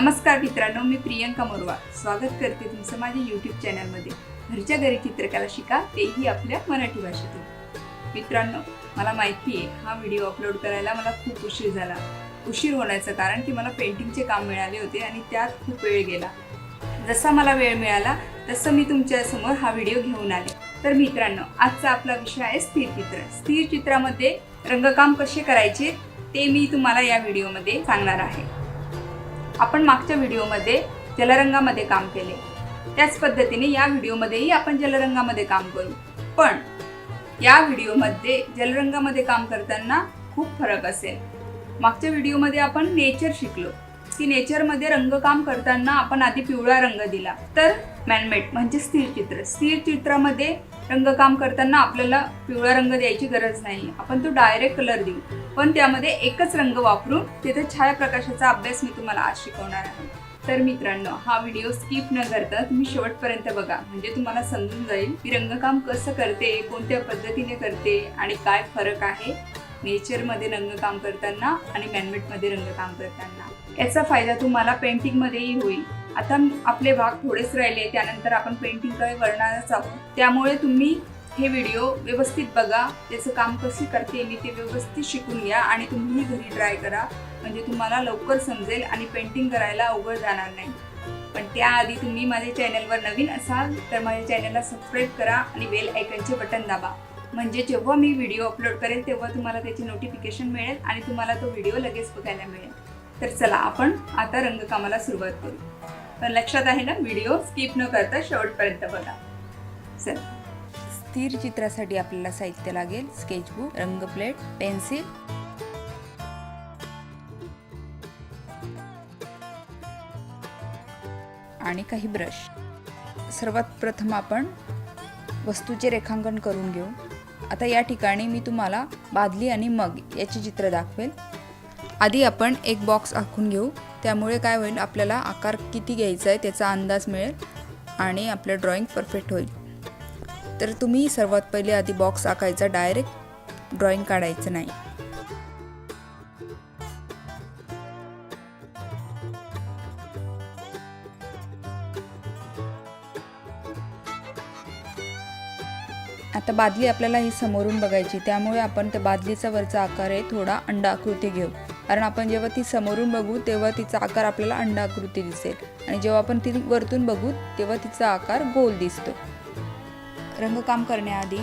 नमस्कार मित्रांनो मी प्रियंका मोरवा. स्वागत करते तुमचं माझ्या यूट्यूब चॅनलमध्ये घरच्या घरी चित्रकला शिका तेही आपल्या मराठी भाषेतून. मित्रांनो मला माहिती आहे हा व्हिडिओ अपलोड करायला मला खूप उशीर झाला. उशीर होण्याचं कारण की मला पेंटिंगचे काम मिळाले होते आणि त्यात खूप वेळ गेला. जसा मला वेळ मिळाला तसं मी तुमच्यासमोर हा व्हिडिओ घेऊन आले. तर मित्रांनो आजचा आपला विषय आहे स्थिर चित्र. स्थिर चित्रामध्ये रंगकाम कसे करायचे ते मी तुम्हाला या व्हिडिओमध्ये सांगणार आहे. आपण मागच्या व्हिडिओमध्ये जलरंगामध्ये काम केले. त्याच पद्धतीने या व्हिडिओमध्येही आपण जलरंगामध्ये काम करू. पण या व्हिडिओमध्ये जलरंगामध्ये काम करताना खूप फरक असेल. मागच्या व्हिडिओमध्ये आपण नेचर शिकलो. की नेचरमध्ये रंगकाम करताना आपण आधी पिवळा रंग दिला. तर मॅनमेड म्हणजे स्थिर चित्र. स्थिर चित्रामध्ये रंगकाम करताना आपल्याला पिवळा रंग द्यायची गरज नाही आपण तो डायरेक्ट कलर देऊ. पण त्यामध्ये एकच रंग वापरून तिथे छायाप्रकाशाचा अभ्यास मी तुम्हाला आज शिकवणार आहे. तर मित्रांनो हा व्हिडिओ स्किप न करता तुम्ही शेवटपर्यंत बघा. म्हणजे तुम्हाला समजून जाईल की रंगकाम कसं करते कोणत्या पद्धतीने करते आणि काय फरक आहे नेचरमध्ये रंगकाम करताना आणि मॅनमेटमध्ये रंगकाम करताना. याचा फायदा तुम्हाला पेंटिंगमध्येही होईल. आता आपले भाग थोडेच राहिले त्यानंतर आपण पेंटिंगकडे वळणारच आहोत. त्यामुळे तुम्ही हे व्हिडिओ व्यवस्थित बघा त्याचं काम कसे करते मी ते व्यवस्थित शिकून घ्या आणि तुम्ही घरी ट्राय करा. म्हणजे तुम्हाला लवकर समजेल आणि पेंटिंग करायला अवघड जाणार नाही. पण त्याआधी तुम्ही माझ्या चॅनलवर नवीन असाल तर माझ्या चॅनलला सबस्क्राईब करा आणि बेल आयकनचे बटन दाबा. म्हणजे जेव्हा मी व्हिडिओ अपलोड करेल तेव्हा तुम्हाला त्याची नोटिफिकेशन मिळेल आणि तुम्हाला तो व्हिडिओ लगेच बघायला मिळेल. तर चला आपण आता रंगकामाला सुरुवात करू. पण लक्षात आहे ना व्हिडिओ स्किप न करता शेवटपर्यंत बघा. चला. स्थिर चित्रासाठी आपल्याला साहित्य लागेल. स्केचबुक रंग प्लेट पेन्सिल. आणि काही ब्रश. सर्वात प्रथम आपण वस्तूचे रेखांकन करून घेऊ. आता या ठिकाणी मी तुम्हाला बादली आणि मग याचे चित्र दाखवेल. आधी आपण एक बॉक्स आखून घेऊ. त्यामुळे काय होईल? आपल्याला आकार किती घ्यायचा आहे त्याचा अंदाज मिळेल आणि आपलं ड्रॉइंग परफेक्ट होईल. तर तुम्ही सर्वात पहिले आधी बॉक्स आखायचा डायरेक्ट ड्रॉइंग काढायचं नाही. आता बादली आपल्याला ही समोरून बघायची त्यामुळे आपण त्या बादलीचा वरचा आकार आहे थोडा अंडाकृती घेऊ. कारण आपण जेव्हा ती समोरून बघू तेव्हा तिचा आकार आपल्याला अंडाकृती दिसेल. आणि जेव्हा आपण ती वरतून बघू तेव्हा तिचा आकार गोल दिसतो. रंगकाम करण्याआधी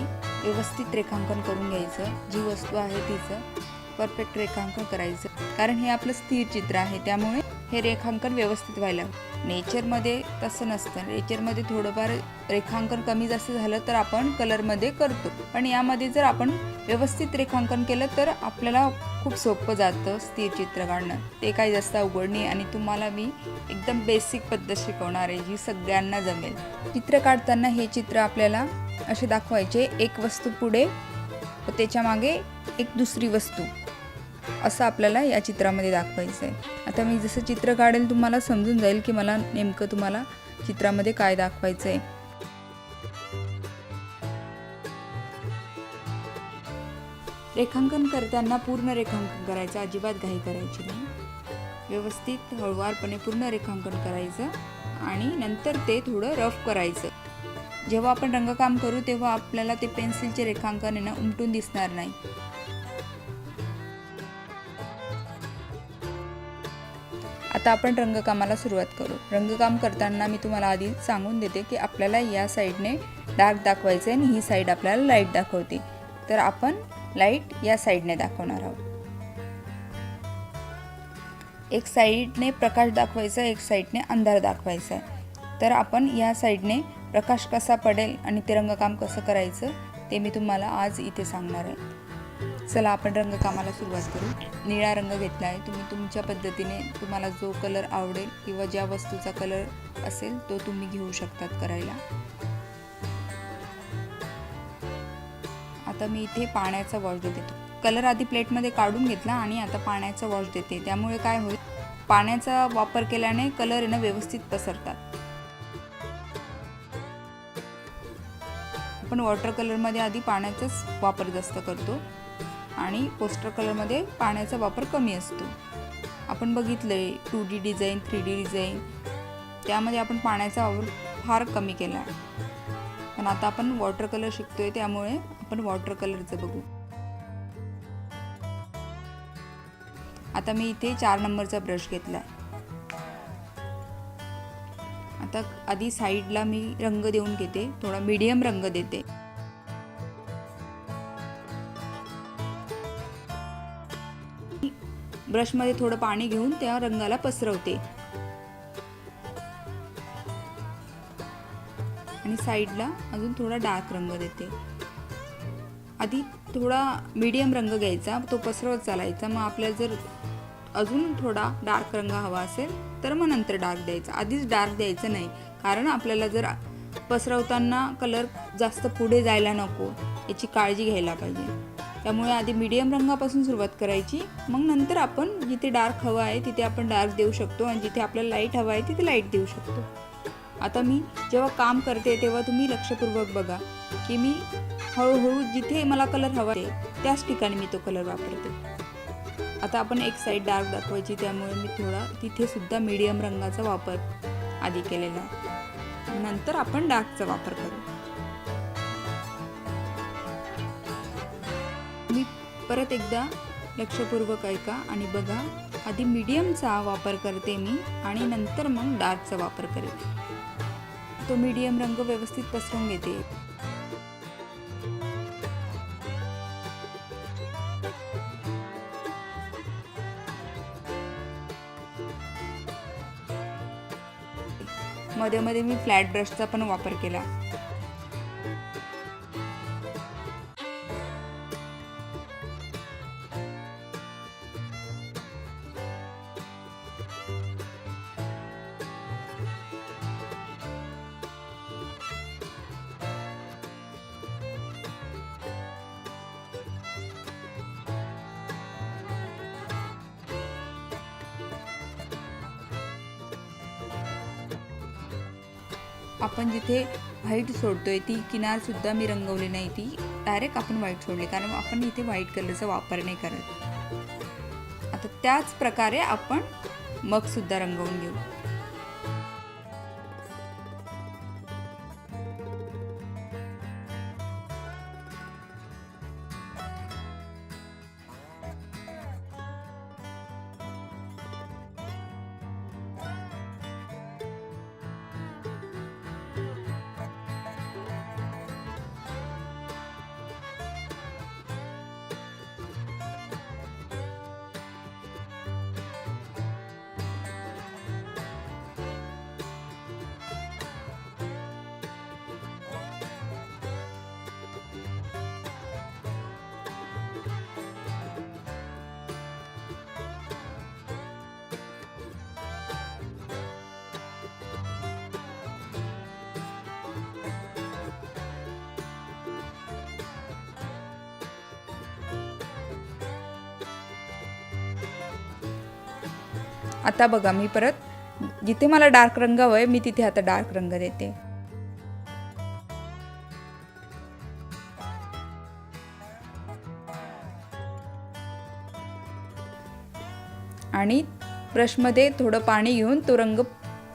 व्यवस्थित रेखांकन करून घ्यायचं. जी वस्तू आहे तिचं परफेक्ट रेखांकन करायचं. कारण हे आपलं स्थिर चित्र आहे. त्यामुळे हे रेखांकन व्यवस्थित व्हायला नेचरमध्ये तसं नसतं. नेचरमध्ये थोडंफार रेखांकन कमी जास्त झालं तर आपण कलरमध्ये करतो. पण यामध्ये जर आपण व्यवस्थित रेखांकन केलं तर आपल्याला खूप सोपं जातं स्थिर चित्र काढणं. ते काही जास्त अवघड नाही आणि तुम्हाला मी एकदम बेसिक पद्धत शिकवणार आहे जी सगळ्यांना जमेल. चित्र काढताना हे चित्र आपल्याला असे दाखवायचे. एक वस्तू पुढे व त्याच्यामागे एक दुसरी वस्तू. असं आपल्याला या चित्रामध्ये दाखवायचं आहे आता मी जसं चित्र काढेल तुम्हाला समजून जाईल की मला नेमकं तुम्हाला चित्रामध्ये काय दाखवायचं आहे रेखांकन करताना पूर्ण रेखांकन करायचं अजिबात घाई करायची नाही. व्यवस्थित हळुवारपणे पूर्ण रेखांकन करायचं आणि नंतर ते थोडं रफ करायचं. जेव्हा आपण रंगकाम करू तेव्हा आपल्याला ते पेन्सिलचे रेखांकन येणं उमटून दिसणार नाही. आता आपण रंगकामाला सुरुवात करू. रंगकाम करताना मी तुम्हाला आधी सांगून देते की आपल्याला या साईडने डार्क दाखवायचं आहे आणि ही साईड आपल्याला लाइट दाखवते. तर आपण लाइट या साईडने दाखवणार आहोत. एक साईडने प्रकाश दाखवायचा एक साईडने अंधार दाखवायचा. आहे तर आपण या साईडने प्रकाश कसा पडेल आणि ते रंगकाम कसं करायचं ते मी तुम्हाला आज इथे सांगणार आहे. चला आपण रंगकामाला सुरुवात करू. निळा रंग घेतला आहे. तुम्ही तुमच्या पद्धतीने तुम्हाला जो कलर आवडेल किंवा ज्या वस्तूचा कलर असेल तो तुम्ही घेऊ शकतात करायला. आता मी इथे पाण्याचा वॉश देतो. कलर आधी प्लेटमध्ये काढून घेतला आणि आता पाण्याचा वॉश देते. त्यामुळे काय होईल? पाण्याचा वापर केल्याने कलर येणं व्यवस्थित पसरतात. आपण वॉटर कलरमध्ये आधी पाण्याचाच वापर जास्त करतो आणि पोस्टर कलरमध्ये पाण्याचा वापर कमी असतो. आपण बघितलं आहे two D design three D design त्यामध्ये आपण पाण्याचा वापर फार कमी केला. आहे पण आता आपण वॉटर कलर शिकतोय त्यामुळे आपण वॉटर कलरचं बघू. आता मी इथे चार नंबरचा ब्रश घेतला आहे आता आधी साईडला मी रंग देऊन घेते थोडा मीडियम रंग देते. ब्रशमध्ये थोडं पाणी घेऊन त्या रंगाला पसरवते. आणि साईडला अजून थोडा डार्क रंग देते. आधी थोडा मीडियम रंग घ्यायचा तो पसरवत चालायचा. मग आपल्याला जर अजून थोडा डार्क रंग हवा असेल तर मग नंतर डार्क द्यायचा. आधीच डार्क द्यायचं नाही कारण आपल्याला जर पसरवताना कलर जास्त पुढे जायला नको याची काळजी घ्यायला पाहिजे. त्यामुळे आधी मीडियम रंगापासून सुरुवात करायची मग नंतर आपण जिथे डार्क हवा आहे तिथे आपण डार्क देऊ शकतो आणि जिथे आपल्याला लाइट हवा आहे तिथे लाइट देऊ शकतो. आता मी जेव्हा काम करते तेव्हा तुम्ही लक्षपूर्वक बघा की मी हळूहळू जिथे मला कलर हवा आहे त्याच ठिकाणी मी तो कलर वापरते. आता आपण एक साईड डार्क दाखवायची त्यामुळे मी थोडा तिथे सुद्धा मीडियम रंगाचा वापर आधी केलेला. आहे नंतर आपण डार्कचा वापर करू. मी परत एकदा लक्षपूर्वक ऐका आणि बघा आधी मीडियमचा वापर करते मी आणि नंतर मग डार्कचा वापर करेल. तो मीडियम रंग व्यवस्थित पसरून घेते. मध्ये मध्ये मी फ्लॅट ब्रशचा पण वापर केला. आपण जिथे व्हाईट सोडतोय ती किनारसुद्धा मी रंगवली नाही. ती डायरेक्ट आपण व्हाईट सोडली कारण आपण इथे व्हाईट कलरचा वापर नाही करत. आता त्याच प्रकारे आपण मग सुद्धा रंगवून घेऊ. आता बघा मी परत जिथे मला डार्क रंग हवंय मी तिथे आता डार्क रंग देते. आणि ब्रशमध्ये थोडं पाणी घेऊन तो रंग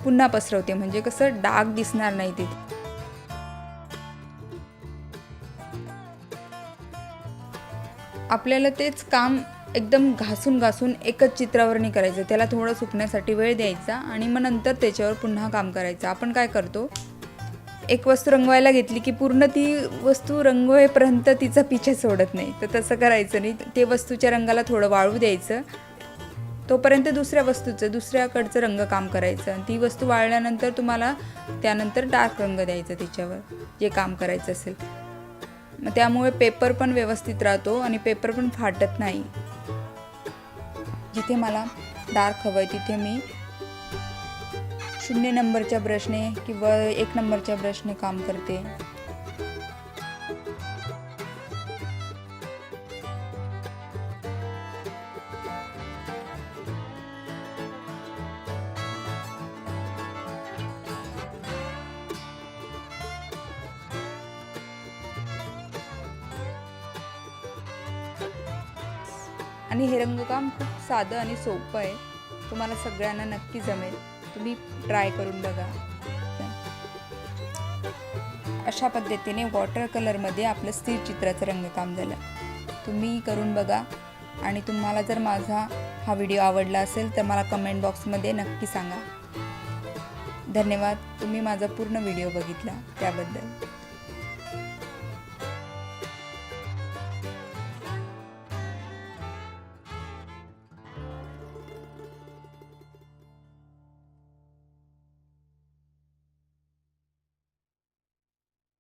पुन्हा पसरवते म्हणजे कसं डाग दिसणार नाही तिथे आपल्याला तेच काम एकदम घासून घासून एकच चित्रावर नाही करायचं. त्याला थोडं सुकण्यासाठी वेळ द्यायचा आणि मग नंतर त्याच्यावर पुन्हा काम करायचं. आपण काय करतो? एक वस्तू रंगवायला घेतली की पूर्ण ती वस्तू रंगवेपर्यंत तिचा पिछा सोडत नाही. तर तसं करायचं नाही. ते वस्तूच्या रंगाला थोडं वाळू द्यायचं. तोपर्यंत दुसऱ्या वस्तूचं दुसऱ्याकडचं रंग काम करायचं. आणि ती वस्तू वाळल्यानंतर तुम्हाला त्यानंतर डार्क रंग द्यायचा तिच्यावर जे काम करायचं असेल. मग त्यामुळे पेपर पण व्यवस्थित राहतो आणि पेपर पण फाटत नाही. जिथे मला डार्क हवं आहे तिथे मी शून्य नंबरच्या ब्रशने किंवा एक नंबरच्या ब्रशने काम करते. आणि हे रंगकाम खूप साधं आणि सोपं आहे. तुम्हाला सगळ्यांना नक्की जमेल. तुम्ही ट्राय करून बघा. अशा पद्धतीने वॉटर कलरमध्ये आपलं स्थिर चित्राचं रंगकाम झालं. तुम्ही करून बघा. आणि तुम्हाला जर माझा हा व्हिडिओ आवडला असेल तर मला कमेंट बॉक्समध्ये नक्की सांगा. धन्यवाद. तुम्ही माझा पूर्ण व्हिडिओ बघितला त्याबद्दल.